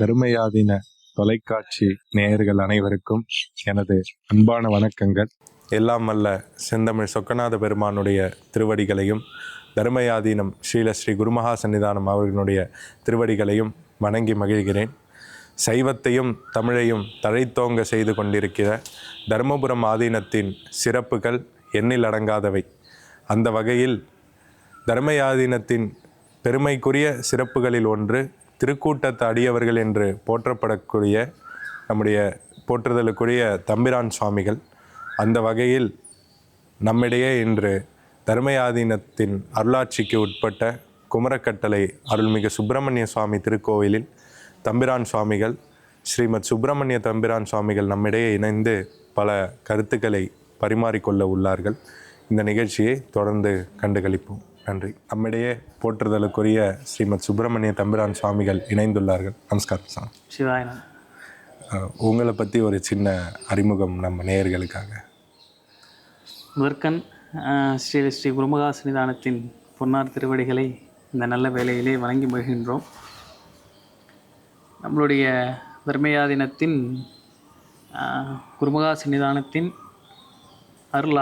தர்மயாதீன தொலைக்காட்சி நேயர்கள் அனைவருக்கும் எனது அன்பான வணக்கங்கள். எல்லாம் வல்ல செந்தமிழ் சொக்கநாத பெருமானுடைய திருவடிகளையும் தர்மயாதீனம் ஸ்ரீல ஸ்ரீ குருமகா சன்னிதானம் அவர்களுடைய திருவடிகளையும் வணங்கி மகிழ்கிறேன். சைவத்தையும் தமிழையும் தழைத்தோங்க செய்து கொண்டிருக்கிற தர்மபுரம் ஆதீனத்தின் சிறப்புகள் எண்ணில் அடங்காதவை. அந்த வகையில் தர்மயாதீனத்தின் பெருமைக்குரிய சிறப்புகளில் ஒன்று திருக்கூட்டத்து அடியவர்கள் என்று போற்றப்படக்கூடிய நம்முடைய போற்றுதலுக்குரிய தம்பிரான் சுவாமிகள் அந்த வகையில் நம்மிடையே இன்று தர்மயாதீனத்தின் அருளாட்சிக்கு உட்பட்ட குமரக்கட்டளை அருள்மிகு சுப்பிரமணிய சுவாமி திருக்கோவிலில் தம்பிரான் சுவாமிகள் ஸ்ரீமத் சுப்பிரமணிய தம்பிரான் சுவாமிகள் நம்மிடையே இணைந்து பல கருத்துக்களை பரிமாறிக்கொள்ள உள்ளார்கள். இந்த நிகழ்ச்சியை தொடர்ந்து கண்டுகளிப்போம். நன்றி. நம்மிடையே போற்றுதலுக்குரிய ஸ்ரீமத் சுப்பிரமணிய தம்பிரான் சுவாமிகள் இணைந்துள்ளார்கள். நமஸ்காரம் சாமி. சிவாயனம் உங்களை பற்றி ஒரு சின்ன அறிமுகம் நம்ம நேயர்களுக்காக. முதற்கண் ஸ்ரீ ஸ்ரீ குருமகா சன்னிதானத்தின் பொன்னார் திருவடிகளை இந்த நல்ல வேளையிலே வணங்கி மகிழ்கின்றோம். நம்மளுடைய தர்மயாதினத்தின் ஆஹ், குருமகா சன்னிதானத்தின் அருள்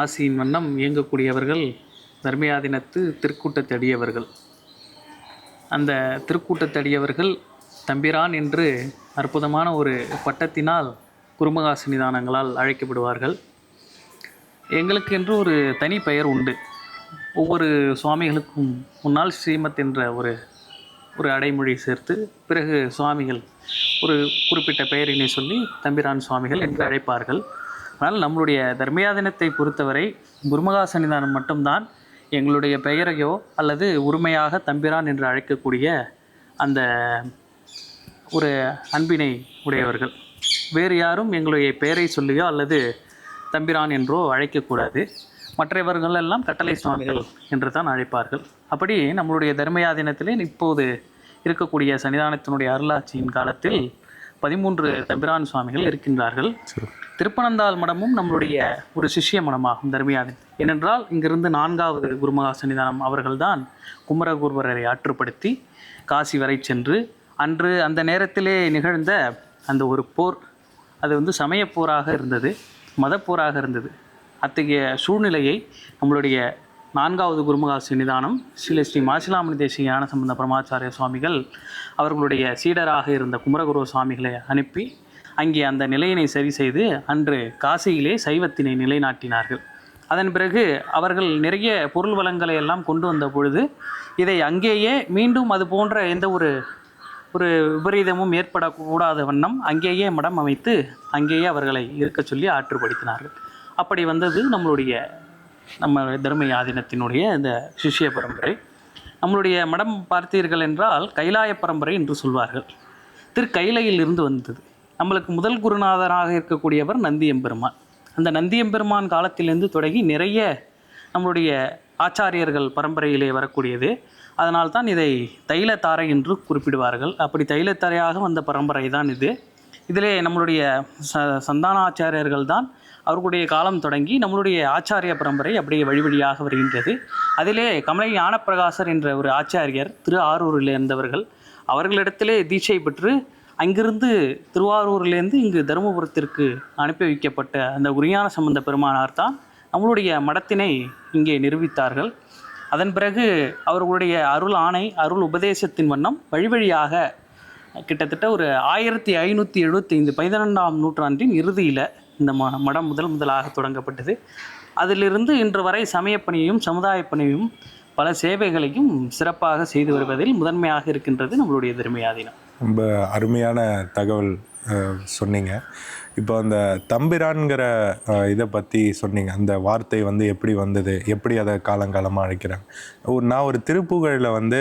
ஆசியின் வண்ணம் இயங்கக்கூடியவர்கள் தர்மயாதினத்து திருக்கூட்டத்தடியவர்கள் அந்த திருக்கூட்டத்தடியவர்கள் தம்பிரான் என்று அற்புதமான ஒரு பட்டத்தினால் குருமகாசு நிதானங்களால் அழைக்கப்படுவார்கள். எங்களுக்கு என்று ஒரு தனி பெயர் உண்டு. ஒவ்வொரு சுவாமிகளுக்கும் முன்னால் ஸ்ரீமத் என்ற ஒரு ஒரு அடைமொழி சேர்த்து பிறகு சுவாமிகள் ஒரு குறிப்பிட்ட பெயரினை சொல்லி தம்பிரான் சுவாமிகள் என்று அழைப்பார்கள். ஆனால் நம்மளுடைய தர்மயாதனத்தை பொறுத்தவரை குருமகா சன்னிதானம் மட்டும்தான் எங்களுடைய பெயரையோ அல்லது உரிமையாக தம்பிரான் என்று அழைக்கக்கூடிய அந்த ஒரு அன்பினை உடையவர்கள். வேறு யாரும் எங்களுடைய பெயரை சொல்லியோ அல்லது தம்பிரான் என்றோ அழைக்கக்கூடாது. மற்றவர்கள் எல்லாம் கட்டளை சுவாமிகள் என்று தான் அழைப்பார்கள். அப்படி நம்மளுடைய தர்மயாதீனத்திலே இப்போது இருக்கக்கூடிய சன்னிதானத்தினுடைய அருளாட்சியின் காலத்தில் பதிமூன்று தம்பிரான் சுவாமிகள் இருக்கின்றார்கள். திருப்பனந்தாள் மடமும் நம்மளுடைய ஒரு சிஷ்ய மடமாகும் தர்மியாதன் ஏனென்றால் இங்கிருந்து நான்காவது குருமகா சன்னிதானம் அவர்கள்தான் குமரகுருவரரை ஆற்றுப்படுத்தி காசி வரை சென்று அன்று அந்த நேரத்திலே நிகழ்ந்த அந்த ஒரு போர் அது வந்து சமயப்போராக இருந்தது மதப்போராக இருந்தது. அத்தகைய சூழ்நிலையை நம்மளுடைய நான்காவது குருமகா சன்னிதானம் ஸ்ரீ ஸ்ரீ மாசிலாமணி தேசிய ஞான சம்பந்த பிரமாச்சாரிய சுவாமிகள் அவர்களுடைய சீடராக இருந்த குமரகுரு சுவாமிகளை அனுப்பி அங்கே அந்த நிலையினை சரி செய்து அன்று காசியிலே சைவத்தினை நிலைநாட்டினார்கள். அதன் பிறகு அவர்கள் நிறைய பொருள் வளங்களை எல்லாம் கொண்டு வந்த பொழுது இதை அங்கேயே மீண்டும் அது போன்ற எந்த ஒரு ஒரு விபரீதமும் ஏற்படக்கூடாத வண்ணம் அங்கேயே மடம் அமைத்து அங்கேயே அவர்களை இருக்கச் சொல்லி ஆற்றுப்படுத்தினார்கள். அப்படி வந்தது நம்மளுடைய நம்ம தர்ம ஆதீனத்தினுடைய இந்த சிஷ்ய பரம்பரை. நம்மளுடைய மடம் பார்த்தீர்கள் என்றால் கைலாய பரம்பரை என்று சொல்வார்கள். திருக்கைலையில் இருந்து வந்தது. நம்மளுக்கு முதல் குருநாதராக இருக்கக்கூடியவர் நந்தியம்பெருமான். அந்த நந்தியம்பெருமான் காலத்திலிருந்து தொடங்கி நிறைய நம்மளுடைய ஆச்சாரியர்கள் பரம்பரையிலே வரக்கூடியது. அதனால் தான் இதை தைலத்தாரை என்று குறிப்பிடுவார்கள். அப்படி தைலத்தாரையாக வந்த பரம்பரை தான் இது. இதிலே நம்மளுடைய ச சந்தான ஆச்சாரியர்கள் தான் அவர்களுடைய காலம் தொடங்கி நம்மளுடைய ஆச்சாரிய பரம்பரை அப்படியே வழி வழியாக வருகின்றது. அதிலே கமலை ஞானப்பிரகாசர் என்ற ஒரு ஆச்சாரியர் திரு ஆரூரில் இருந்தவர்கள் அவர்களிடத்திலே தீட்சை பெற்று அங்கிருந்து திருவாரூர்லேருந்து இங்கு தருமபுரத்திற்கு அனுப்பி வைக்கப்பட்ட அந்த உரியான சம்பந்த பெருமானார் தான் நம்மளுடைய மடத்தினை இங்கே நிரூபித்தார்கள். அதன் பிறகு அவர்களுடைய அருள் ஆணை அருள் உபதேசத்தின் வண்ணம் வழி வழியாக கிட்டத்தட்ட ஒரு ஆயிரத்தி ஐநூற்றி எழுபத்தைந்து பதினெண்டாம் நூற்றாண்டின் இறுதியில் இந்த ம மடம் முதல் முதலாக தொடங்கப்பட்டது. அதிலிருந்து இன்று வரை சமயப்பணியையும் சமுதாய பணியையும் பல சேவைகளையும் சிறப்பாக செய்து வருவதில் முதன்மையாக இருக்கின்றது நம்மளுடைய தர்மயாதீனம் ரொம்ப அருமையான தகவல் சொன்னீங்க. இப்போ அந்த தம்பிரான்கிற இதை பற்றி சொன்னீங்க. அந்த வார்த்தை வந்து எப்படி வந்தது? எப்படி அதை காலங்காலமாக அழைக்கிறாங்க? ஒரு நான் ஒரு திருப்புகழில் வந்து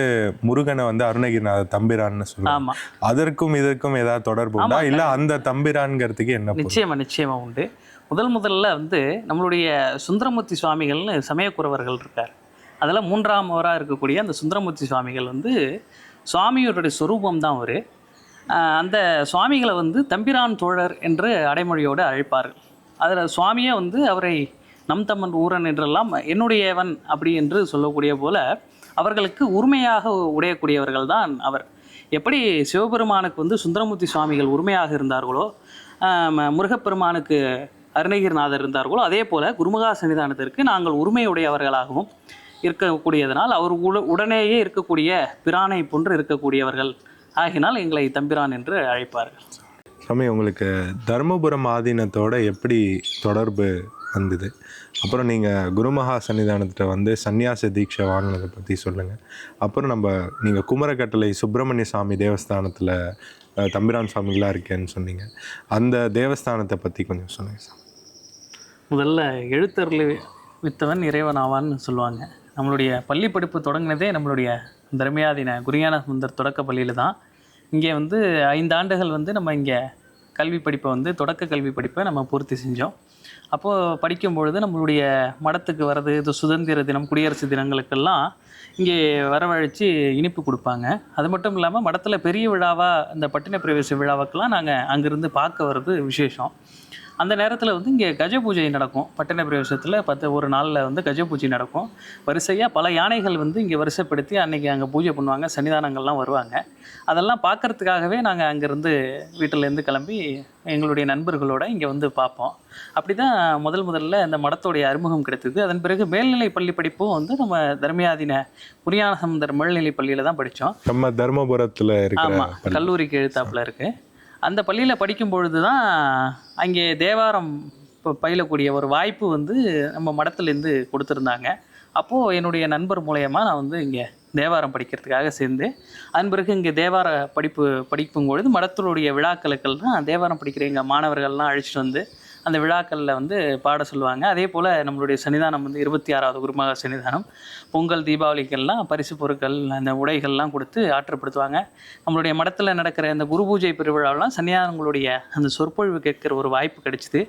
முருகனை வந்து அருணகிரிநாத தம்பிரான்னு சொல்லுவேன் அதற்கும் இதற்கும் ஏதாவது தொடர்பு உண்டா? இல்லை அந்த தம்பிரான்கிறதுக்கு என்ன பொருள்? நிச்சயமா நிச்சயமா உண்டு. முதல் முதல்ல வந்து நம்மளுடைய சுந்தரமூர்த்தி சுவாமிகள்னு சமயக்குறவர்கள் இருக்கார். அதில் மூன்றாம் அவராக இருக்கக்கூடிய அந்த சுந்தரமூர்த்தி சுவாமிகள் வந்து சுவாமியோருடைய சொரூபம் தான் அவர் அந்த சுவாமிகளை வந்து தம்பிரான் தோழர் என்று அடைமொழியோடு அழைப்பார்கள். அதில் சுவாமியே வந்து அவரை நம் தம்மன் ஊரன் என்றெல்லாம் என்னுடையவன் அப்படி என்று சொல்லக்கூடிய போல அவர்களுக்கு உரிமையாக உடையக்கூடியவர்கள் தான் அவர். எப்படி சிவபெருமானுக்கு வந்து சுந்தரமூர்த்தி சுவாமிகள் உரிமையாக இருந்தார்களோ முருகப்பெருமானுக்கு அருணகிரிநாதர் இருந்தார்களோ அதே போல் குருமகா சன்னிதானத்திற்கு நாங்கள் உரிமையுடையவர்களாகவும் இருக்கக்கூடியதனால் அவர் உட உடனேயே இருக்கக்கூடிய பிரானை போன்று இருக்கக்கூடியவர்கள். ஆகினால் எங்களை தம்பிரான் என்று அழைப்பார்கள். சாமி உங்களுக்கு தருமபுரம் ஆதீனத்தோட எப்படி தொடர்பு வந்தது? அப்புறம் நீங்கள் குருமகா சன்னிதானத்தில் வந்து சன்னியாச தீட்சை வாங்கினதை பற்றி சொல்லுங்கள் அப்புறம் நம்ம நீங்கள் குமரக்கட்டளை சுப்பிரமணிய சாமி தேவஸ்தானத்தில் தம்பிரான் சுவாமிகளாக இருக்கேன்னு சொன்னீங்க. அந்த தேவஸ்தானத்தை பற்றி கொஞ்சம் சொல்லுங்கள் சார். முதல்ல எழுத்தருள் வித்தவன் இறைவன் ஆவான்னு சொல்லுவாங்க. நம்மளுடைய பள்ளி படிப்பு தொடங்கினதே நம்மளுடைய தர்மியாதீன குருஞான சுந்தர் தொடக்க பள்ளியில் தான். இங்கே வந்து ஐந்து ஆண்டுகள் வந்து நம்ம இங்கே கல்வி படிப்பை வந்து தொடக்க கல்வி படிப்பை நம்ம பூர்த்தி செஞ்சோம். அப்போது படிக்கும் பொழுது நம்மளுடைய மடத்துக்கு வர்றது இது சுதந்திர தினம் குடியரசு தினங்களுக்கெல்லாம் இங்கே வரவழைச்சி இனிப்பு கொடுப்பாங்க. அது மட்டும் இல்லாமல் மடத்தில் பெரிய விழாவாக இந்த பட்டின பிரவேச விழாவுக்கெல்லாம் நாங்கள் அங்கேருந்து பார்க்க வர்றது விசேஷம். அந்த நேரத்தில் வந்து இங்கே கஜ பூஜை நடக்கும். பட்டின பிரவேசத்தில் பத்து ஒரு நாளில் வந்து கஜ பூஜை நடக்கும். வரிசையாக பல யானைகள் வந்து இங்கே வரிசைப்படுத்தி அன்னைக்கு அங்கே பூஜை பண்ணுவாங்க. சன்னிதானங்கள்லாம் வருவாங்க. அதெல்லாம் பார்க்கறதுக்காகவே நாங்கள் அங்கேருந்து வீட்டிலேருந்து கிளம்பி எங்களுடைய நண்பர்களோட இங்கே வந்து பார்ப்போம் அப்படி தான் முதல் முதல்ல இந்த மடத்தோடைய அறிமுகம் கிடைத்தது. அதன் பிறகு மேல்நிலை பள்ளி படிப்பும் வந்து நம்ம தர்மியாதீன புரியானசமுந்தர் மேல்நிலை பள்ளியில் தான் படித்தோம் நம்ம தருமபுரத்தில் ஆமாம் கல்லூரிக்கு எழுத்தாப்புல இருக்கு. அந்த பள்ளியில் படிக்கும் பொழுது தான் அங்கே தேவாரம் இப்போ பயிலக்கூடிய ஒரு வாய்ப்பு வந்து நம்ம மடத்துலேருந்து கொடுத்துருந்தாங்க. அப்போது என்னுடைய நண்பர் மூலயமா நான் வந்து இங்கே தேவாரம் படிக்கிறதுக்காக சேர்ந்து அதன் பிறகு இங்கே தேவார படிப்பு படிக்கும் பொழுது மடத்தினுடைய விழாக்களுக்கெல்லாம் தேவாரம் படிக்கிற எங்கள் மாணவர்கள்லாம் அழைச்சிட்டு வந்து அந்த விழாக்களில் வந்து பாட சொல்லுவாங்க. அதே போல் நம்மளுடைய சன்னிதானம் வந்து இருபத்தி ஆறாவது குருமகா சன்னிதானம். பொங்கல் தீபாவளிக்கெல்லாம் பரிசு பொருட்கள் அந்த உடைகள்லாம் கொடுத்து ஆற்றுப்படுத்துவாங்க. நம்மளுடைய மடத்தில் நடக்கிற அந்த குரு பூஜை பெருவிழாவெலாம் சன்னிதானங்களுடைய அந்த சொற்பொழிவு கேட்குற ஒரு வாய்ப்பு கிடைச்சிது.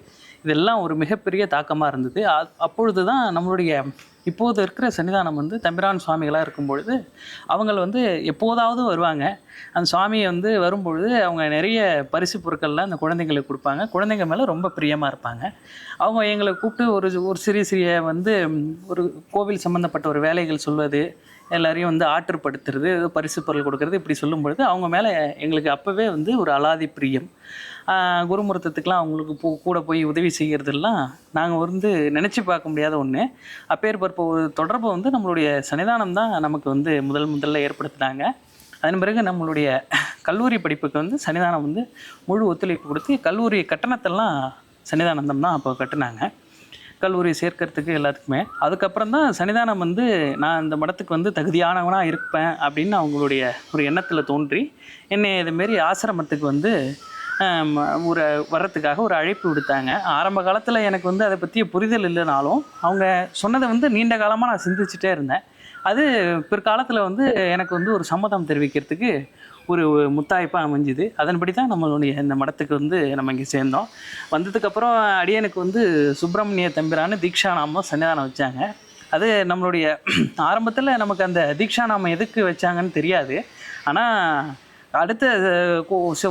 இதெல்லாம் ஒரு மிகப்பெரிய தாக்கமாக இருந்தது. அப்பொழுது தான் நம்மளுடைய இப்போது இருக்கிற சன்னிதானம் வந்து தம்பிரான் சுவாமிகளாக இருக்கும் பொழுது அவங்க வந்து எப்போதாவது வருவாங்க. அந்த சுவாமியை வந்து வரும்பொழுது அவங்க நிறைய பரிசு பொருட்கள்லாம் அந்த குழந்தைங்களுக்கு கொடுப்பாங்க. குழந்தைங்க மேலே ரொம்ப பிரியமாக இருப்பாங்க. அவங்க எங்களை கூப்பிட்டு ஒரு ஒரு சிறிய சிறிய வந்து ஒரு கோவில் சம்மந்தப்பட்ட ஒரு வேலைகள் சொல்வது எல்லாரையும் வந்து ஆற்றுப்படுத்துறது ஏதோ பரிசு பொருள் கொடுக்கறது இப்படி சொல்லும் பொழுது அவங்க மேலே எங்களுக்கு அப்போவே வந்து ஒரு அலாதி பிரியம். ஆஹ் அவங்களுக்கு போ கூட போய் உதவி செய்கிறதெல்லாம் நாங்கள் வந்து நினச்சி பார்க்க முடியாத ஒன்று அப்பேற்பட்ட ஒரு தொடர்பை வந்து நம்மளுடைய சன்னிதானம் தான் நமக்கு வந்து முதல் முதல்ல ஏற்படுத்தினாங்க. அதன் பிறகு நம்மளுடைய கல்லூரி படிப்புக்கு வந்து சன்னிதானம் வந்து முழு ஒத்துழைப்பு கொடுத்து கல்லூரி கட்டணத்தெல்லாம் சன்னிதானந்தம் தான் அப்போ கட்டினாங்க. கல்லூரி சேர்க்கறதுக்கு எல்லாத்துக்குமே. அதுக்கப்புறம் தான் சன்னிதானம் வந்து நான் இந்த மடத்துக்கு வந்து தகுதியானவனாக இருப்பேன் அப்படின்னு அவங்களுடைய ஒரு எண்ணத்தில் தோன்றி என்னை இதுமாரி ஆசிரமத்துக்கு வந்து ஒரு வர்றதுக்காக ஒரு அழைப்பு விடுத்தாங்க. ஆரம்ப காலத்தில் எனக்கு வந்து அதை பற்றிய புரிதல் இல்லைனாலும் அவங்க சொன்னதை வந்து நீண்ட காலமாக நான் சிந்திச்சுட்டே இருந்தேன். அது பிற்காலத்தில் வந்து எனக்கு வந்து ஒரு சம்மதம் தெரிவிக்கிறதுக்கு ஒரு முத்தாய்ப்பாக அமைஞ்சுது. அதன்படி தான் நம்மளுடைய இந்த மடத்துக்கு வந்து நம்ம இங்கே சேர்ந்தோம். வந்ததுக்கப்புறம் அடியனுக்கு வந்து சுப்பிரமணிய தம்பிரான்னு தீக்ஷா நாமம் சன்னிதானம் வச்சாங்க. அது நம்மளுடைய ஆரம்பத்தில் நமக்கு அந்த தீக்ஷா நாமம் எதுக்கு வச்சாங்கன்னு தெரியாது. ஆனால் அடுத்த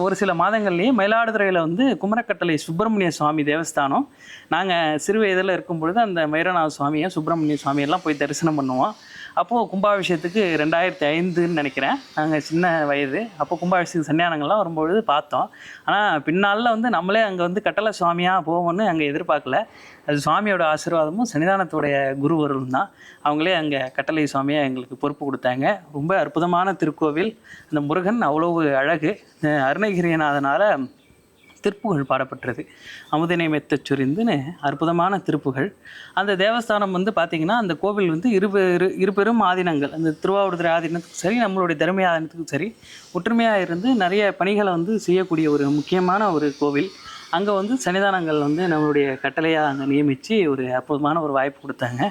ஒரு சில மாதங்கள்லேயே மயிலாடுதுறையில் வந்து குமரக்கட்டளை சுப்பிரமணிய சுவாமி தேவஸ்தானம். நாங்கள் சிறு வயதில் இருக்கும் பொழுது அந்த மயூரநாத சுவாமியை சுப்பிரமணிய சுவாமியெல்லாம் போய் தரிசனம் பண்ணுவோம். அப்போது கும்பாபிஷேகத்துக்கு ரெண்டாயிரத்தி ஐந்துன்னு நினைக்கிறேன். நாங்கள் சின்ன வயது. அப்போ கும்பாபிஷேகம் சன்னியானங்கள்லாம் வரும்பொழுது பார்த்தோம். ஆனால் பின்னாளில் வந்து நம்மளே அங்கே வந்து கட்டளை சுவாமியாக போவோம்னு அங்கே எதிர்பார்க்கல. அது சுவாமியோட ஆசீர்வாதமும் சன்னிதானத்துடைய குருவரும் தான். அவங்களே அங்கே கட்டளை சுவாமியாக எங்களுக்கு பொறுப்பு கொடுத்தாங்க. ரொம்ப அற்புதமான திருக்கோவில். அந்த முருகன் அவ்வளவு அழகு. அஹ் அருணகிரிநாதனால் திருப்புகழ் பாடப்பட்டது. அமுதினை மெத்தச் சொரிந்துன்னு அற்புதமான திருப்புகழ் அந்த தேவஸ்தானம் வந்து பார்த்திங்கன்னா அந்த கோவில் வந்து இருபெரு இருபெரும் ஆதீனங்கள். அந்த திருவாவூர்துறை ஆதீனத்துக்கும் சரி நம்மளுடைய திறமை ஆதீனத்துக்கும் சரி ஒற்றுமையாக இருந்து நிறைய பணிகளை வந்து செய்யக்கூடிய ஒரு முக்கியமான ஒரு கோவில். அங்கே வந்து சன்னிதானங்கள் வந்து நம்மளுடைய கட்டளையாக அங்கே நியமித்து ஒரு அற்புதமான ஒரு வாய்ப்பு கொடுத்தாங்க.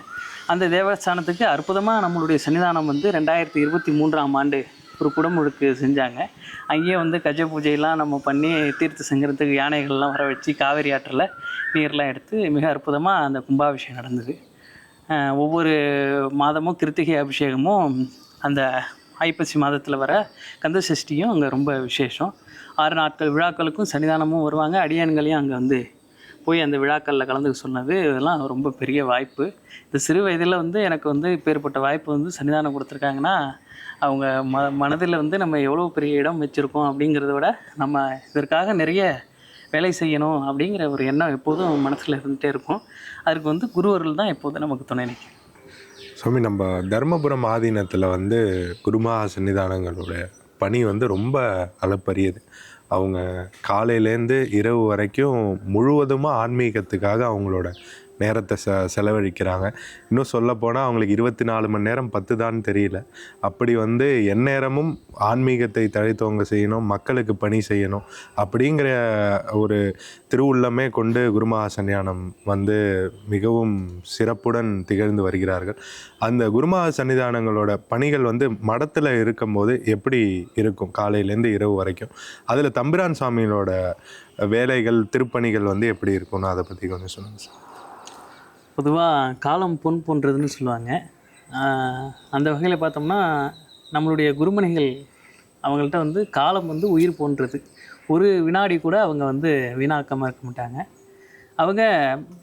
அந்த தேவஸ்தானத்துக்கு அற்புதமாக நம்மளுடைய சன்னிதானம் வந்து ரெண்டாயிரத்தி இருபத்தி மூன்றாம் ஆண்டு ஒரு குடமுழுக்கு செஞ்சாங்க. அங்கேயே வந்து கஜ பூஜையெல்லாம் நம்ம பண்ணி தீர்த்த செஞ்சுறதுக்கு யானைகள்லாம் வர வச்சு காவேரி ஆற்றில் நீர்லாம் எடுத்து மிக அற்புதமாக அந்த கும்பாபிஷேகம் நடந்தது. ஒவ்வொரு மாதமும் கிருத்திகை அபிஷேகமும் அந்த ஐப்பசி மாதத்தில் வர கந்த சஷ்டியும் அங்கே ரொம்ப விசேஷம். ஆறு நாட்கள் விழாக்களுக்கும் சன்னிதானமும் வருவாங்க. அடியான்களையும் அங்கே வந்து போய் அந்த விழாக்களில் கலந்துக்க சொன்னது இதெல்லாம் ரொம்ப பெரிய வாய்ப்பு. இந்த சிறு வயதில் வந்து எனக்கு வந்து இப்பேற்பட்ட வாய்ப்பு வந்து சன்னிதானம் கொடுத்துருக்காங்கன்னா அவங்க ம மனதில் வந்து நம்ம எவ்வளோ பெரிய இடம் வச்சுருக்கோம் அப்படிங்கிறத விட நம்ம இதற்காக நிறைய வேலை செய்யணும் அப்படிங்கிற ஒரு எண்ணம் எப்போதும் மனசில் இருந்துகிட்டே இருக்கும். அதுக்கு வந்து குருவர்கள் தான் எப்போதும் நமக்கு துணை நிற்கும் சுவாமி நம்ம தர்மபுரம் ஆதீனத்தில் வந்து குருமா சன்னிதானங்களோட பணி வந்து ரொம்ப அளப்பரியது. அவங்க காலையிலேருந்து இரவு வரைக்கும் முழுவதுமாக ஆன்மீகத்துக்காக அவங்களோட நேரத்தை செ செலவழிக்கிறாங்க. இன்னும் சொல்லப்போனால் அவங்களுக்கு இருபத்தி நாலு மணி நேரம் பத்து தான் தெரியல. அப்படி வந்து எந்நேரமும் ஆன்மீகத்தை தழைத்தவங்க செய்யணும் மக்களுக்கு பணி செய்யணும் அப்படிங்கிற ஒரு திருவுள்ளமே கொண்டு குருமகா சன்னியானம் வந்து மிகவும் சிறப்புடன் திகழ்ந்து வருகிறார்கள். அந்த குருமகா சன்னிதானங்களோட பணிகள் வந்து மடத்தில் இருக்கும்போது எப்படி இருக்கும்? காலையிலேருந்து இரவு வரைக்கும். அதில் தம்பிரான் சாமியோட வேலைகள் திருப்பணிகள் வந்து எப்படி இருக்கும்னு அதை பற்றி கொஞ்சம் சொல்லுங்கள் சார். பொதுவாக காலம் பொன் போன்றதுன்னு சொல்லுவாங்க. அந்த வகையில் பார்த்தோம்னா நம்மளுடைய குருமணிகள் அவங்கள்ட்ட வந்து காலம் வந்து உயிர் போன்றது. ஒரு வினாடி கூட அவங்க வந்து வீணாக்காமல் இருக்க மாட்டாங்க. அவங்க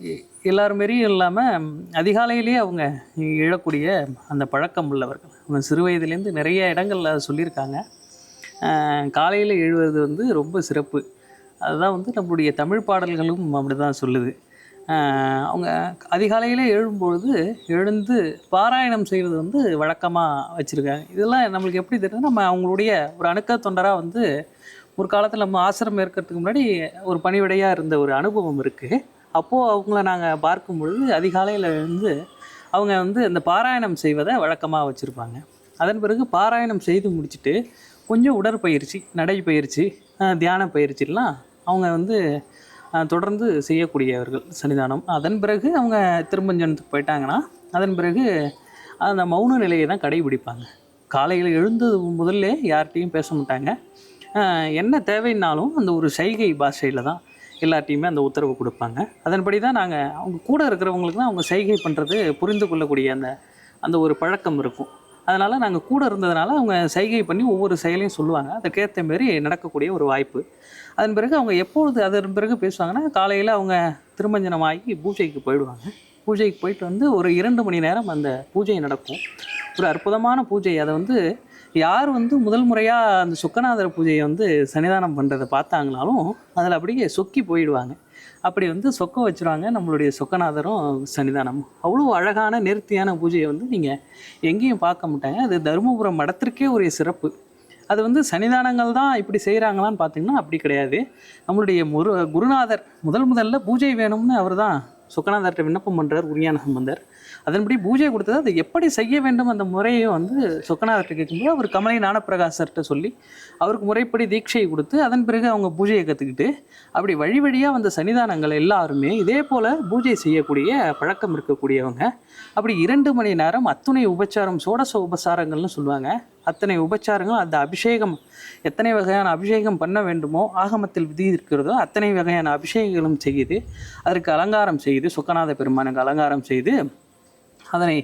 எ- எல்லார் மாரியும் இல்லாமல் அதிகாலையிலேயே அவங்க எழக்கூடிய அந்த பழக்கம் உள்ளவர்கள். அவங்க சிறு வயதுலேருந்து நிறைய இடங்கள்ல சொல்லியிருக்காங்க. காலையில் எழுவது வந்து ரொம்ப சிறப்பு. அதுதான் வந்து நம்மளுடைய தமிழ் பாடல்களும் அப்படி தான் சொல்லுது. அவங்க அதிகாலையில் எழும்பொழுது எழுந்து பாராயணம் செய்வது வந்து வழக்கமாக வச்சுருக்காங்க. இதெல்லாம் நம்மளுக்கு எப்படி தெரியும் நம்ம அவங்களுடைய ஒரு அணுக்க தொண்டராக வந்து ஒரு காலத்தில் நம்ம ஆசிரமம் இருக்கிறதுக்கு முன்னாடி ஒரு பணிவிடையாக இருந்த ஒரு அனுபவம் இருக்குது அப்போது அவங்கள நாங்கள் பார்க்கும் பொழுது அதிகாலையில் எழுந்து அவங்க வந்து அந்த பாராயணம் செய்வதை வழக்கமாக வச்சுருப்பாங்க. அதன் பிறகு பாராயணம் செய்து முடிச்சுட்டு கொஞ்சம் உடற்பயிற்சி நடைப்பயிற்சி தியான பயிற்சிலாம் அவங்க வந்து தொடர்ந்து செய்யக்கூடியவர்கள். சன்னிதானம். அதன் பிறகு அவங்க திருமஞ்சனத்துக்கு போயிட்டாங்கன்னா அதன் பிறகு அந்த மௌன நிலையை தான் கடைபிடிப்பாங்க. காலையில் எழுந்தது முதல்ல யார்கிட்டையும் பேச மாட்டாங்க. என்ன தேவைன்னாலும் அந்த ஒரு சைகை பாஷையில் தான் எல்லார்ட்டையுமே அந்த உத்தரவு கொடுப்பாங்க. அதன்படி தான் நாங்கள் அவங்க கூட இருக்கிறவங்களுக்கு தான் அவங்க சைகை பண்ணுறது புரிந்து கொள்ளக்கூடிய அந்த அந்த ஒரு பழக்கம் இருக்கும். அதனால் நாங்கள் கூட இருந்ததுனால அவங்க சைகை பண்ணி ஒவ்வொரு செயலையும் சொல்லுவாங்க. அதுக்கேற்ற மாரி நடக்கக்கூடிய ஒரு வாய்ப்பு. அதன் பிறகு அவங்க எப்பொழுது அதன் பிறகு பேசுவாங்கன்னா காலையில் அவங்க திருமஞ்சனமாகி பூஜைக்கு போயிடுவாங்க. பூஜைக்கு போயிட்டு வந்து ஒரு இரண்டு மணி நேரம் அந்த பூஜை நடக்கும். ஒரு அற்புதமான பூஜை. அதை வந்து யார் வந்து முதல் முறையாக அந்த சொக்கநாதர் பூஜையை வந்து சன்னிதானம் பண்ணுறதை பார்த்தாங்கனாலும் அதில் அப்படியே சொக்கி போயிடுவாங்க. அப்படி வந்து சொக்க வச்சுருவாங்க. நம்மளுடைய சொக்கநாதரும் சன்னிதானம் அவ்வளோ அழகான நேர்த்தியான பூஜையை வந்து நீங்கள் எங்கேயும் பார்க்க மாட்டாங்க. அது தருமபுரம் மடத்திற்கே ஒரு சிறப்பு. அது வந்து சன்னிதானங்கள் தான் இப்படி செய்கிறாங்களான்னு பார்த்தீங்கன்னா அப்படி கிடையாது. நம்மளுடைய முரு குருநாதர் முதல் முதல்ல பூஜை வேணும்னு அவர் தான் சுக்கநாதர்கிட்ட விண்ணப்பம் பண்ணுறார் உரியான சம்பந்தர் அதன்படி பூஜை கொடுத்தது அதை எப்படி செய்ய வேண்டும் அந்த முறையை வந்து சொக்கநாதர்கிட்ட கேட்கும்போது அவர் கமலை ஞானப்பிரகாசர்கிட்ட சொல்லி அவருக்கு முறைப்படி தீட்சை கொடுத்து அதன் பிறகு அவங்க பூஜையை கற்றுக்கிட்டு அப்படி வழி வழியாக வந்த சன்னிதானங்கள் எல்லாருமே இதே போல் பூஜை செய்யக்கூடிய பழக்கம் இருக்கக்கூடியவங்க. அப்படி இரண்டு மணி நேரம் அத்துணை உபச்சாரம் சோடச உபசாரங்கள்னு சொல்லுவாங்க. அத்தனை உபச்சாரங்கள் அந்த அபிஷேகம் எத்தனை வகையான அபிஷேகம் பண்ண வேண்டுமோ ஆகமத்தில் விதி இருக்கிறதோ அத்தனை வகையான அபிஷேகங்களும் செய்து அதற்கு அலங்காரம் செய்து சுக்கநாத பெருமானுக்கு அலங்காரம் செய்து அதனை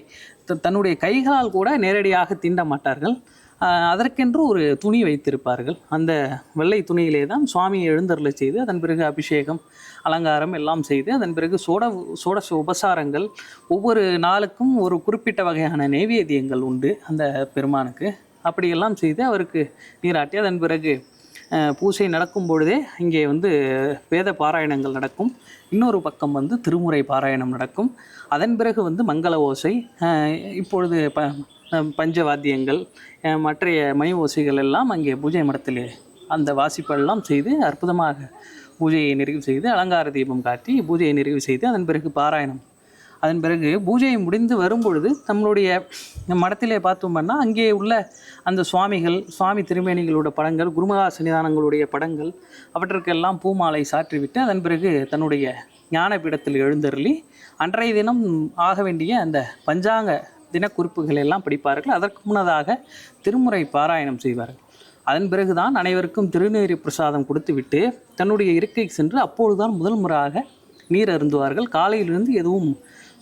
த- தன்னுடைய கைகளால் கூட நேரடியாக தீண்ட மாட்டார்கள். அதற்கென்று ஒரு துணி வைத்திருப்பார்கள். அந்த வெள்ளை துணியிலே தான் சுவாமியை எழுந்தருளை செய்து அதன் பிறகு அபிஷேகம் அலங்காரம் எல்லாம் செய்து அதன் பிறகு சோட சோட உபசாரங்கள் ஒவ்வொரு நாளுக்கும் ஒரு குறிப்பிட்ட வகையான நைவேத்தியங்கள் உண்டு அந்த பெருமானுக்கு. அப்படியெல்லாம் செய்து அவருக்கு நீராட்டி அதன் பிறகு பூசை நடக்கும் பொழுதே இங்கே வந்து வேத பாராயணங்கள் நடக்கும். இன்னொரு பக்கம் வந்து திருமுறை பாராயணம் நடக்கும். அதன் பிறகு வந்து மங்கள ஓசை இப்பொழுது ப பஞ்சவாத்தியங்கள் மற்றைய மணி ஓசைகள் எல்லாம் அங்கே பூஜை மடத்திலே அந்த வாசிப்பெல்லாம் செய்து அற்புதமாக பூஜையை நிறைவு செய்து அலங்கார தீபம் காட்டி பூஜையை நிறைவு செய்து அதன் பிறகு பாராயணம். அதன் பிறகு பூஜையை முடிந்து வரும்பொழுது நம்மளுடைய மடத்திலே பார்த்தோம்னா அங்கே உள்ள அந்த சுவாமிகள் சுவாமி திருமேனிகளோட படங்கள் குருமகா சன்னிதானங்களுடைய படங்கள் அவற்றுக்கெல்லாம் பூமாலை சாற்றிவிட்டு அதன் பிறகு தன்னுடைய ஞானபீடத்தில் எழுந்தருளி அன்றைய தினம் ஆக வேண்டிய அந்த பஞ்சாங்க தினக்குறிப்புகள் எல்லாம் படிப்பார்கள். அதற்கு முன்னதாக திருமுறை பாராயணம் செய்வார்கள். அதன் பிறகுதான் அனைவருக்கும் திருநீறு பிரசாதம் கொடுத்துவிட்டு தன்னுடைய இருக்கைக்கு சென்று அப்பொழுதுதான் முதல் முறையாக நீர் அருந்துவார்கள். காலையிலிருந்து எதுவும்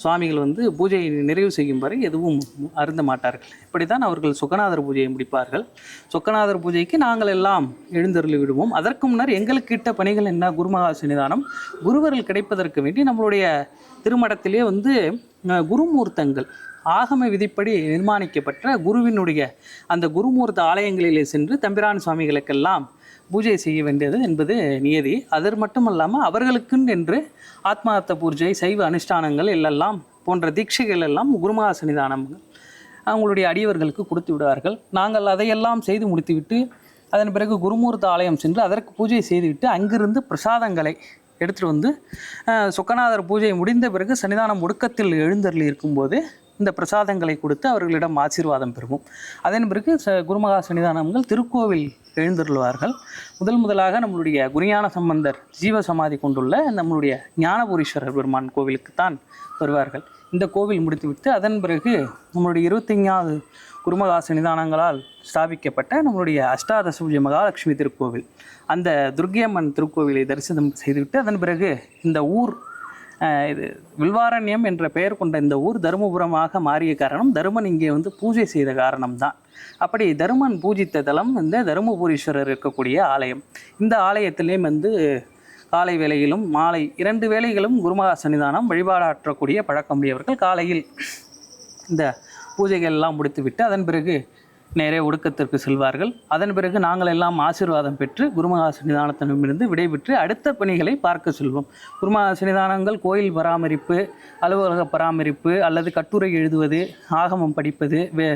சுவாமிகள் வந்து பூஜையை நிறைவு செய்யும் வரை எதுவும் அருந்த மாட்டார்கள். இப்படி தான் அவர்கள் சொக்கநாதர் பூஜையை முடிப்பார்கள். சொக்கநாதர் பூஜைக்கு நாங்கள் எல்லாம் எழுந்தருளி விடுவோம். அதற்கு முன்னர் எங்களுக்கு இட்ட பணிகள் என்ன? குருமகா சன்னிதானம் குருவர்கள் கிடைப்பதற்கு வேண்டி நம்மளுடைய திருமடத்திலே வந்து குருமூர்த்தங்கள் ஆகம விதிப்படி நிர்மாணிக்கப்பட்ட குருவினுடைய அந்த குருமூர்த்த ஆலயங்களிலே சென்று தம்பிரான் சுவாமிகளுக்கெல்லாம் பூஜை செய்ய வேண்டியது என்பது நியதி. அது மட்டுமல்லாமல் அவர்களுக்குன்னு என்று ஆத்மார்த்த பூஜை சைவ அனுஷ்டானங்கள் எல்லாம் போன்ற தீட்சைகள் எல்லாம் குருமகா சன்னிதானம் அவங்களுடைய அடியவர்களுக்கு கொடுத்து விடுவார்கள். நாங்கள் அதையெல்லாம் செய்து முடித்துவிட்டு அதன் பிறகு குருமூர்த்த ஆலயம் சென்று அதற்கு பூஜை செய்துவிட்டு அங்கிருந்து பிரசாதங்களை எடுத்துகிட்டு வந்து அஹ், சொக்கநாதர் பூஜை முடிந்த பிறகு சன்னிதானம் ஒடுக்கத்தில் எழுந்தருளி இருக்கும்போது இந்த பிரசாதங்களை கொடுத்து அவர்களிடம் ஆசீர்வாதம் பெறுவோம். அதன் பிறகு ச குருமகா சன்னிதானங்கள் திருக்கோவில் எழுந்தருள்வார்கள். முதல் முதலாக நம்மளுடைய குருஞான சம்பந்தர் ஜீவ சமாதி கொண்டுள்ள நம்மளுடைய ஞானபுரீஸ்வரர் பெருமான் கோவிலுக்குத்தான் வருவார்கள். இந்த கோவில் முடித்துவிட்டு அதன் பிறகு நம்மளுடைய இருபத்தைந்தாவது குருமகா சன்னிதானங்களால் ஸ்தாபிக்கப்பட்ட நம்மளுடைய அஷ்டாதசூரிய மகாலட்சுமி திருக்கோவில். அந்த துர்கியம்மன் திருக்கோவிலை தரிசனம் செய்துவிட்டு அதன் பிறகு இந்த ஊர் இது வில்வாரண்யம் என்ற பெயர் கொண்ட இந்த ஊர் தருமபுரமாக மாறிய காரணம் தருமன் இங்கே வந்து பூஜை செய்த காரணம்தான். அப்படி தருமன் பூஜித்த தலம் இந்த தருமபுரீஸ்வரர் இருக்கக்கூடிய ஆலயம். இந்த ஆலயத்திலேயும் வந்து காலை வேளையிலும் மாலை இரண்டு வேளைகளும் குருமகா சன்னிதானம் வழிபாடாற்றக்கூடிய பழக்கமுடையவர்கள் காலையில் இந்த பூஜைகள் எல்லாம் முடித்துவிட்டு அதன் பிறகு நேரே ஒடுக்கத்திற்கு செல்வார்கள். அதன் பிறகு நாங்கள் எல்லாம் ஆசீர்வாதம் பெற்று குருமகா சன்னிதானத்திடமிருந்து விடைபெற்று அடுத்த பணிகளை பார்க்க செல்வோம். குருமகா சன்னிதானங்கள் கோயில் பராமரிப்பு அலுவலக பராமரிப்பு அல்லது கட்டுரை எழுதுவது ஆகமம் படிப்பது வே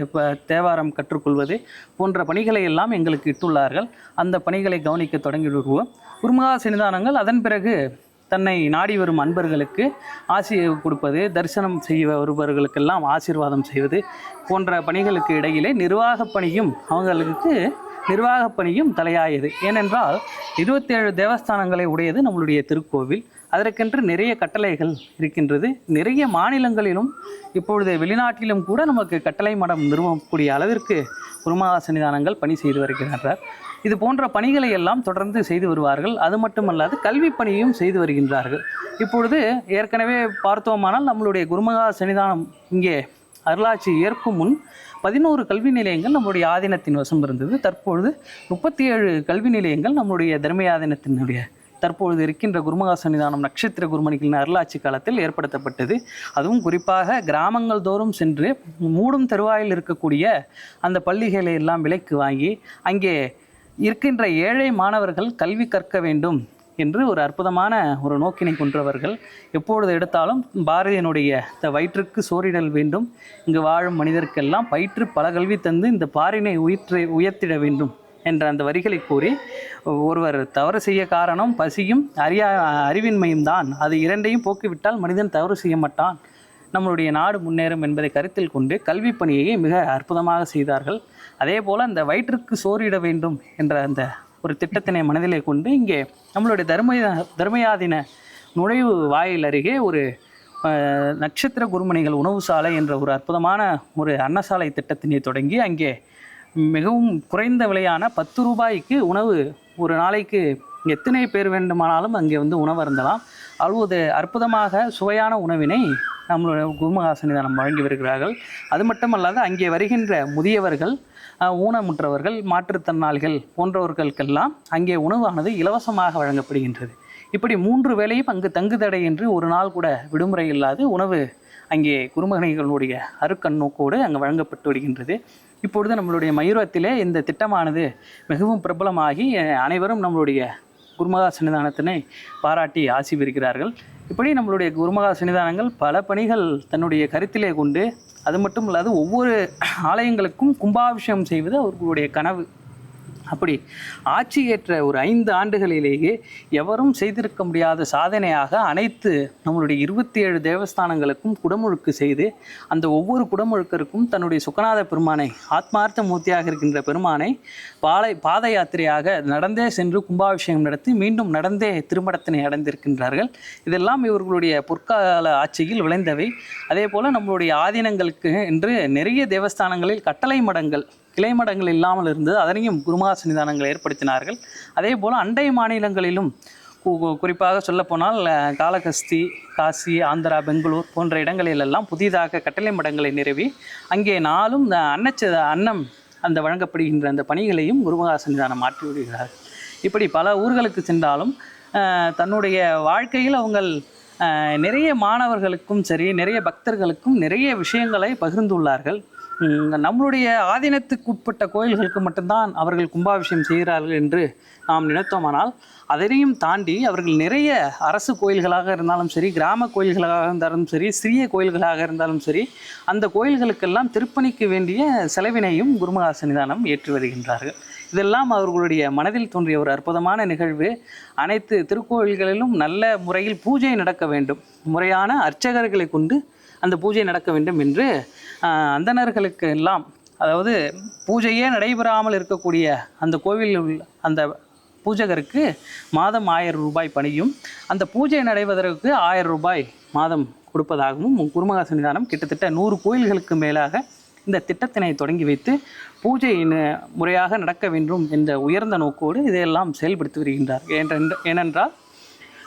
தேவாரம் கற்றுக்கொள்வது போன்ற பணிகளை எல்லாம் எங்களுக்கு இட்டுள்ளார்கள். அந்த பணிகளை கவனிக்க தொடங்கி விடுவோம் குருமகா சன்னிதானங்கள் அதன் பிறகு தன்னை நாடி வரும் அன்பர்களுக்கு ஆசி கொடுப்பது தரிசனம் செய்ய வருபவர்களுக்கெல்லாம் ஆசீர்வாதம் செய்வது போன்ற பணிகளுக்கு இடையிலே நிர்வாகப் பணியும் அவங்களுக்கு நிர்வாகப் பணியும் தலையாயது. ஏனென்றால் இருபத்தேழு தேவஸ்தானங்களை உடையது நம்மளுடைய திருக்கோவில். அதற்கென்று நிறைய கட்டளைகள் இருக்கின்றது. நிறைய மாநிலங்களிலும் இப்பொழுது வெளிநாட்டிலும் கூட நமக்கு கட்டளை மடம் நிறுவக்கூடிய அளவிற்கு குருமகா சன்னிதானங்கள் பணி செய்து வருகின்றனர். இது போன்ற பணிகளை எல்லாம் தொடர்ந்து செய்து வருவார்கள். அது மட்டுமல்லாது கல்வி பணியையும் செய்து வருகின்றார்கள். இப்பொழுது ஏற்கனவே பார்த்தோமானால் நம்மளுடைய குருமகா சன்னிதானம் இங்கே அருளாட்சி ஏற்கும் முன் பதினோரு கல்வி நிலையங்கள் நம்முடைய ஆதீனத்தின் வசம் இருந்தது. தற்பொழுது முப்பத்தி ஏழு கல்வி நிலையங்கள் நம்முடைய தர்மயாதீனத்தினுடைய தற்பொழுது இருக்கின்ற குருமகா சன்னிதானம் நட்சத்திர குருமணிகளின் அருளாட்சி காலத்தில் ஏற்படுத்தப்பட்டது. அதுவும் குறிப்பாக கிராமங்கள் தோறும் சென்று மூடும் தருவாயில் இருக்கக்கூடிய அந்த பள்ளிகளை எல்லாம் விலைக்கு வாங்கி அங்கே இருக்கின்ற ஏழை மாணவர்கள் கல்வி கற்க வேண்டும் என்று ஒரு அற்புதமான ஒரு நோக்கினை கொன்றவர்கள் எப்பொழுது எடுத்தாலும் பாரதியனுடைய இந்த வயிற்றுக்கு சோரிடல் வேண்டும். இங்கு வாழும் மனிதருக்கெல்லாம் பயிற்று பல கல்வி தந்து இந்த பாரினை உயிற்றை உயர்த்திட வேண்டும் என்ற அந்த வரிகளை கூறி ஒருவர் தவறு செய்ய காரணம் பசியும் அறியா அறிவின்மையும் தான். அது இரண்டையும் போக்கிவிட்டால் மனிதன் தவறு செய்ய மாட்டான். நம்மளுடைய நாடு முன்னேறும் என்பதை கருத்தில் கொண்டு கல்வி பணியை மிக அற்புதமாக செய்தார்கள். அதே போல் அந்த வயிற்றுக்கு சோறிட வேண்டும் என்ற அந்த ஒரு திட்டத்தினை மனதிலே கொண்டு இங்கே நம்மளுடைய தர்ம தர்மயாதின நுழைவு வாயில் அருகே ஒரு நட்சத்திர குருமணிகள் உணவு சாலை என்ற ஒரு அற்புதமான ஒரு அன்னசாலை திட்டத்தினை தொடங்கி அங்கே மிகவும் குறைந்த விலையான பத்து ரூபாய்க்கு உணவு ஒரு நாளைக்கு எத்தனை பேர் வேண்டுமானாலும் அங்கே வந்து உணவு அருந்தலாம். அவ்வளவு அற்புதமாக சுவையான உணவினை நம்மளுடைய குருமகாசனிதானம் வழங்கி வருகிறார்கள். அது மட்டுமல்லாது அங்கே வருகின்ற முதியவர்கள் ஊனமுற்றவர்கள் மாற்றுத்திறனாளிகள் போன்றவர்களுக்கெல்லாம் அங்கே உணவானது இலவசமாக வழங்கப்படுகின்றது. இப்படி மூன்று வேளையும் அங்கு தங்குதடை என்று ஒரு நாள் கூட விடுமுறை இல்லாது உணவு அங்கே குருமகனைகளுடைய அருக்கண் நோக்கோடு அங்கே வழங்கப்பட்டு வருகின்றது. இப்பொழுது நம்மளுடைய மயூரத்திலே இந்த திட்டமானது மிகவும் பிரபலமாகி அனைவரும் நம்மளுடைய குருமகா சன்னிதானத்தினை பாராட்டி ஆசி பெறுகிறார்கள் இப்படி நம்மளுடைய குருமகா சன்னிதானங்கள் பல பணிகள் தன்னுடைய கருத்திலே கொண்டு அது மட்டும் இல்லாது ஒவ்வொரு ஆலயங்களுக்கும் கும்பாபிஷேகம் செய்வது அவர்களுடைய கனவு. அப்படி ஆட்சி ஏற்ற ஒரு ஐந்து ஆண்டுகளிலேயே எவரும் செய்திருக்க முடியாத சாதனையாக அனைத்து நம்மளுடைய இருபத்தி ஏழு தேவஸ்தானங்களுக்கும் குடமுழுக்கு செய்து அந்த ஒவ்வொரு குடமுழுக்கருக்கும் தன்னுடைய சுக்கநாத பெருமானை ஆத்மார்த்த மூர்த்தியாக இருக்கின்ற பெருமானை பாலை பாத யாத்திரையாக நடந்தே சென்று கும்பாபிஷேகம் நடத்தி மீண்டும் நடந்தே திருமடத்தினை அடைந்திருக்கின்றார்கள். இதெல்லாம் இவர்களுடைய பொற்கால ஆட்சியில் விளைந்தவை. அதே போல் நம்மளுடைய ஆதீனங்களுக்கு என்று நிறைய தேவஸ்தானங்களில் கட்டளை மடங்கள் கிளைமடங்கள் இல்லாமல் இருந்தது அதனையும் குருமகா சன்னிதானங்கள் ஏற்படுத்தினார்கள். அதே போல் அண்டை மாநிலங்களிலும் கு- கு- குறிப்பாக சொல்லப்போனால் காலகஸ்தி காளகஸ்தி காசி ஆந்திரா பெங்களூர் போன்ற இடங்களிலெல்லாம் புதிதாக கட்டளை மடங்களை நிறுவி அங்கே நாளும் அன்னச்ச அன்னம் அந்த வழங்கப்படுகின்ற அந்த பணிகளையும் குருமகா சன்னிதானம் மாற்றி விடுகிறார்கள். இப்படி பல ஊர்களுக்கு சென்றாலும் தன்னுடைய வாழ்க்கையில் அவங்கள் நிறைய மாணவர்களுக்கும் சரி நிறைய பக்தர்களுக்கும் நிறைய விஷயங்களை பகிர்ந்துள்ளார்கள். நம்மளுடைய ஆதீனத்துக்கு உட்பட்ட கோயில்களுக்கு மட்டும்தான் அவர்கள் கும்பாபிஷேகம் செய்கிறார்கள் என்று நாம் நினைத்தோமானால் அதனையும் தாண்டி அவர்கள் நிறைய அரசு கோயில்களாக இருந்தாலும் சரி கிராம கோயில்களாக இருந்தாலும் சரி சிறிய கோயில்களாக இருந்தாலும் சரி அந்த கோயில்களுக்கெல்லாம் திருப்பணிக்கு வேண்டிய செலவினையும் குருமகா சன்னிதானம் ஏற்றி வருகின்றார்கள். இதெல்லாம் அவர்களுடைய மனதில் தோன்றிய ஒரு அற்புதமான நிகழ்வு. அனைத்து திருக்கோயில்களிலும் நல்ல முறையில் பூஜை நடக்க வேண்டும். முறையான அர்ச்சகர்களை கொண்டு அந்த பூஜை நடக்க வேண்டும் என்று அந்தணர்களுக்கு எல்லாம் அதாவது பூஜையே நடைபெறாமல் இருக்கக்கூடிய அந்த கோவிலில் உள்ள அந்த பூஜகருக்கு மாதம் ஆயிரம் ரூபாய் பணியும் அந்த பூஜை நடைபெறுவதற்கு ஆயிரம் ரூபாய் மாதம் கொடுப்பதாகவும் குருமகா சன்னிதானம் கிட்டத்தட்ட நூறு கோயில்களுக்கு மேலாக இந்த திட்டத்தினை தொடங்கி வைத்து பூஜை முறையாக நடக்க வேண்டும் என்ற உயர்ந்த நோக்கோடு இதையெல்லாம் செயல்படுத்தி வருகின்றார். ஏனென்றால்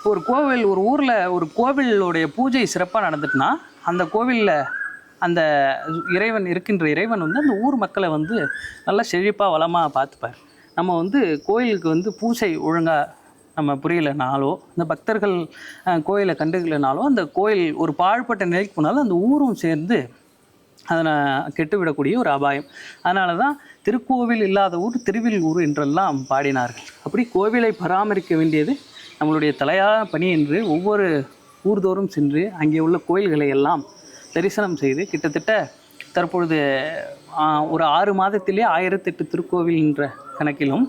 ஒரு கோவில் ஒரு ஊரில் ஒரு கோவிலுடைய பூஜை சிறப்பாக நடந்துட்டுனா அந்த கோவிலில் அந்த இறைவன் இருக்கின்ற இறைவன் வந்து அந்த ஊர் மக்களை வந்து நல்லா செழிப்பாக வளமாக பார்த்துப்பார். நம்ம வந்து கோயிலுக்கு வந்து பூஜை ஒழுங்காக நம்ம புரியலைனாலோ இந்த பக்தர்கள் கோயிலை கண்டுக்கலைனாலோ அந்த கோயில் ஒரு பாழ்பட்ட நிலைக்கு போனாலும் அந்த ஊரும் சேர்ந்து அதனை கெட்டுவிடக்கூடிய ஒரு அபாயம். அதனால தான் திருக்கோவில் இல்லாத ஊர் திருவில் ஊர் என்றெல்லாம் பாடினார்கள். அப்படி கோவிலை பராமரிக்க வேண்டியது நம்மளுடைய தலையான பணி என்று ஒவ்வொரு ஊர்தோறும் சென்று அங்கே உள்ள கோயில்களை எல்லாம் தரிசனம் செய்து கிட்டத்தட்ட தற்பொழுது ஒரு ஆறு மாதத்திலே ஆயிரத்தெட்டு திருக்கோவில் என்ற கணக்கிலும்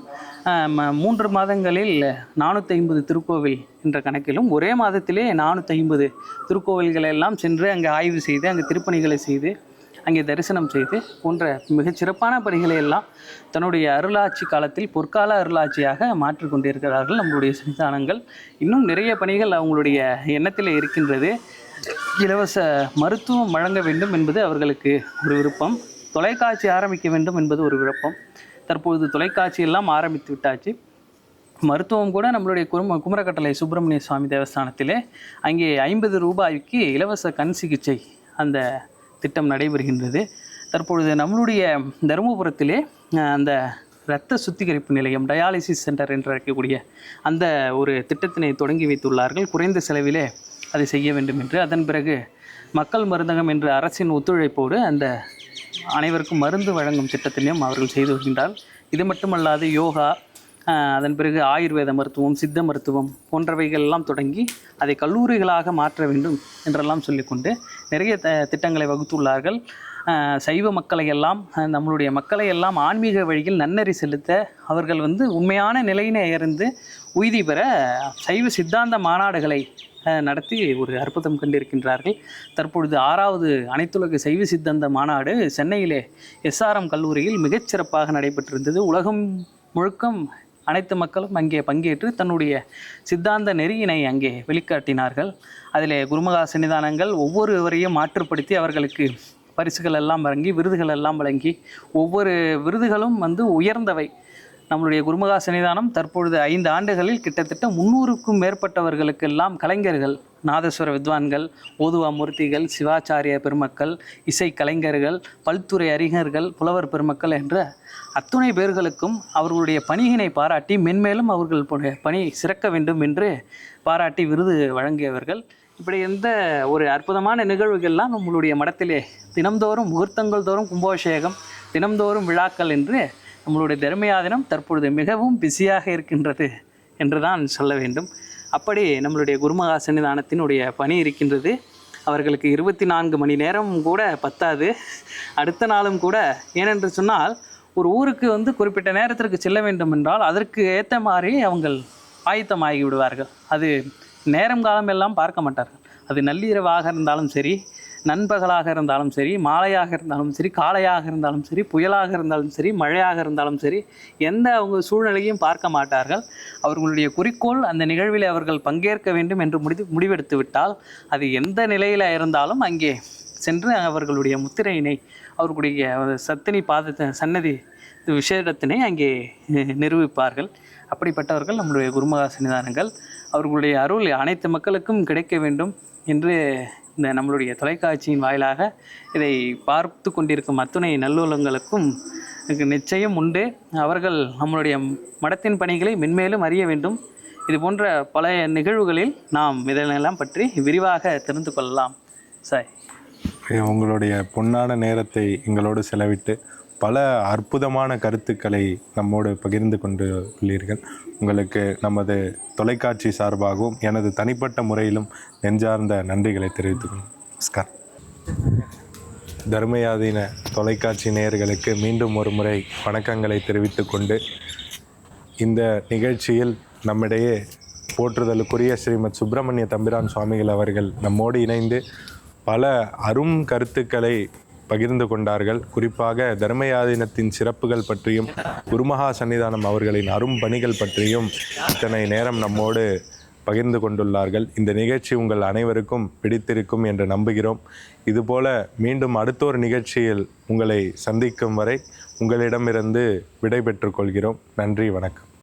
மூன்று மாதங்களில் நானூற்றி ஐம்பது திருக்கோவில் என்ற கணக்கிலும் ஒரே மாதத்திலே நானூற்றி ஐம்பது திருக்கோவில்களை எல்லாம் சென்று அங்கே ஆய்வு செய்து அங்கே திருப்பணிகளை செய்து அங்கே தரிசனம் செய்து போன்ற மிகச் சிறப்பான பணிகளை எல்லாம் தன்னுடைய அருளாட்சி காலத்தில் பொற்கால அருளாட்சியாக மாற்றிக்கொண்டிருக்கிறார்கள் நம்மளுடைய சன்னிதானங்கள். இன்னும் நிறைய பணிகள் அவங்களுடைய எண்ணத்தில் இருக்கின்றது. இலவச மருத்துவம் வழங்க வேண்டும் என்பது அவர்களுக்கு ஒரு விருப்பம். தொலைக்காட்சி ஆரம்பிக்க வேண்டும் என்பது ஒரு விருப்பம். தற்பொழுது தொலைக்காட்சி எல்லாம் ஆரம்பித்து விட்டாச்சு. மருத்துவம் கூட நம்மளுடைய குரும குமரக்கட்டளை சுப்பிரமணிய சுவாமி தேவஸ்தானத்திலே அங்கே ஐம்பது ரூபாய்க்கு இலவச கண் சிகிச்சை அந்த திட்டம் நடைபெறுகின்றது. தற்பொழுது நம்மளுடைய தருமபுரத்திலே அந்த இரத்த சுத்திகரிப்பு நிலையம் டயாலிசிஸ் சென்டர் என்று அழைக்கக்கூடிய அந்த ஒரு திட்டத்தினை தொடங்கி வைத்துள்ளார்கள். குறைந்த செலவிலே அதை செய்ய வேண்டும் என்று. அதன் பிறகு மக்கள் மருந்தகம் என்ற அரசின் ஒத்துழைப்போடு அந்த அனைவருக்கும் மருந்து வழங்கும் திட்டத்தினையும் அவர்கள் செய்து வருகின்றார் இது மட்டுமல்லாது யோகா அதன் பிறகு ஆயுர்வேத மருத்துவம் சித்த மருத்துவம் போன்றவைகள் எல்லாம் தொடங்கி அதை கல்லூரிகளாக மாற்ற வேண்டும் என்றெல்லாம் சொல்லிக்கொண்டு நிறைய த திட்டங்களை வகுத்துள்ளார்கள். சைவ மக்களை எல்லாம் நம்மளுடைய மக்களை எல்லாம் ஆன்மீக வழியில் நன்னறி செலுத்த அவர்கள் வந்து உண்மையான நிலையினை இருந்து உய்தி பெற சைவ சித்தாந்த மாநாடுகளை நடத்தி ஒரு அற்புதம் கண்டிருக்கின்றார்கள். தற்பொழுது ஆறாவது அனைத்துலக சைவ சித்தாந்த மாநாடு சென்னையிலே எஸ்ஆர்எம் கல்லூரியில் மிகச்சிறப்பாக நடைபெற்றிருந்தது. உலகம் முழுக்கம் அனைத்து மக்களும் அங்கே பங்கேற்று தன்னுடைய சித்தாந்த நெறியினை அங்கே வெளிக்காட்டினார்கள். அதிலே குருமகா சன்னிதானங்கள் ஒவ்வொருவரையும் மாற்றுப்படுத்தி அவர்களுக்கு பரிசுகள் எல்லாம் வழங்கி விருதுகள் எல்லாம் வழங்கி ஒவ்வொரு விருதுகளும் வந்து உயர்ந்தவை. நம்மளுடைய குருமகா சன்னிதானம் தற்பொழுது ஐந்து ஆண்டுகளில் கிட்டத்தட்ட முன்னூறுக்கும் மேற்பட்டவர்களுக்கெல்லாம் கலைஞர்கள் நாதஸ்வர வித்வான்கள் ஓதுவா மூர்த்திகள் சிவாச்சாரிய பெருமக்கள் இசை கலைஞர்கள் பல்துறை அறிஞர்கள் புலவர் பெருமக்கள் என்ற அத்துணை பேர்களுக்கும் அவர்களுடைய பணியினை பாராட்டி மென்மேலும் அவர்கள் பணி- பணி சிறக்க வேண்டும் என்று பாராட்டி விருது வழங்கியவர்கள். இப்படி எந்த ஒரு அற்புதமான நிகழ்வுகள்லாம் நம்மளுடைய மடத்திலே தினம்தோறும் முகூர்த்தங்கள் தோறும் கும்பாபிஷேகம் தினம்தோறும் விழாக்கள் என்று நம்மளுடைய தர்மயாதினம் தற்பொழுது மிகவும் பிஸியாக இருக்கின்றது என்று தான் சொல்ல வேண்டும். அப்படி நம்மளுடைய குருமகா சன்னிதானத்தினுடைய பணி இருக்கின்றது. அவர்களுக்கு இருபத்தி நான்கு மணி நேரம் கூட பத்தாது. அடுத்த நாளும் கூட ஏனென்று சொன்னால் ஒரு ஊருக்கு வந்து குறிப்பிட்ட நேரத்திற்கு செல்ல வேண்டும் என்றால் அதற்கு ஏற்ற மாதிரி அவங்கள் ஆயத்தமாகி விடுவார்கள். அது நேரம் காலம் எல்லாம் பார்க்க மாட்டார்கள். அது நள்ளிரவாக இருந்தாலும் சரி நண்பகலாக இருந்தாலும் சரி மாலையாக இருந்தாலும் சரி காலையாக இருந்தாலும் சரி புயலாக இருந்தாலும் சரி மழையாக இருந்தாலும் சரி எந்த அவங்க சூழ்நிலையும் பார்க்க மாட்டார்கள். அவர்களுடைய குறிக்கோள் அந்த நிகழ்வில் அவர்கள் பங்கேற்க வேண்டும் என்று முடிவு முடிவெடுத்து விட்டால் அது எந்த நிலையில் இருந்தாலும் அங்கே சென்று அவர்களுடைய முத்திரையினை அவர்களுடைய சத்தினி பாத சன்னதி விஷயத்தினை அங்கே நிரூபிப்பார்கள். அப்படிப்பட்டவர்கள் நம்மளுடைய குருமகா சன்னிதானங்கள். அவர்களுடைய அருள் அனைத்து மக்களுக்கும் கிடைக்க வேண்டும் என்று இந்த நம்மளுடைய தொலைக்காட்சியின் வாயிலாக இதை பார்த்து கொண்டிருக்கும் அத்துணை நல்லுள்ளங்களுக்கும் நிச்சயம் உண்டு. அவர்கள் நம்மளுடைய மடத்தின் பணிகளை மென்மேலும் அறிய வேண்டும். இது போன்ற பல நிகழ்வுகளில் நாம் இதனெல்லாம் பற்றி விரிவாக தெரிந்து கொள்ளலாம். சார் உங்களுடைய பொன்னான நேரத்தை எங்களோடு செலவிட்டு பல அற்புதமான கருத்துக்களை நம்மோடு பகிர்ந்து கொண்டு உள்ளீர்கள். உங்களுக்கு நமது தொலைக்காட்சி சார்பாகவும் எனது தனிப்பட்ட முறையிலும் நெஞ்சார்ந்த நன்றிகளை தெரிவித்துக்கொள்கிறேன். நமஸ்கார் தர்மயாதீன தொலைக்காட்சி நேயர்களுக்கு மீண்டும் ஒரு முறை வணக்கங்களை தெரிவித்து கொண்டு இந்த நிகழ்ச்சியில் நம்மிடையே போற்றுதலுக்குரிய ஸ்ரீமத் சுப்பிரமணிய தம்பிரான் சுவாமிகள் அவர்கள் நம்மோடு இணைந்து பல அரும் கருத்துக்களை பகிர்ந்து கொண்டார்கள். குறிப்பாக தர்மயாதீனத்தின் சிறப்புகள் பற்றியும் குருமகா சன்னிதானம் அவர்களின் அரும் பணிகள் பற்றியும் இத்தனை நேரம் நம்மோடு பகிர்ந்து கொண்டுள்ளார்கள். இந்த நிகழ்ச்சி உங்கள் அனைவருக்கும் பிடித்திருக்கும் என்று நம்புகிறோம். இதுபோல மீண்டும் அடுத்த ஒரு நிகழ்ச்சியில் உங்களை சந்திக்கும் வரை உங்களிடமிருந்து விடை கொள்கிறோம். நன்றி வணக்கம்.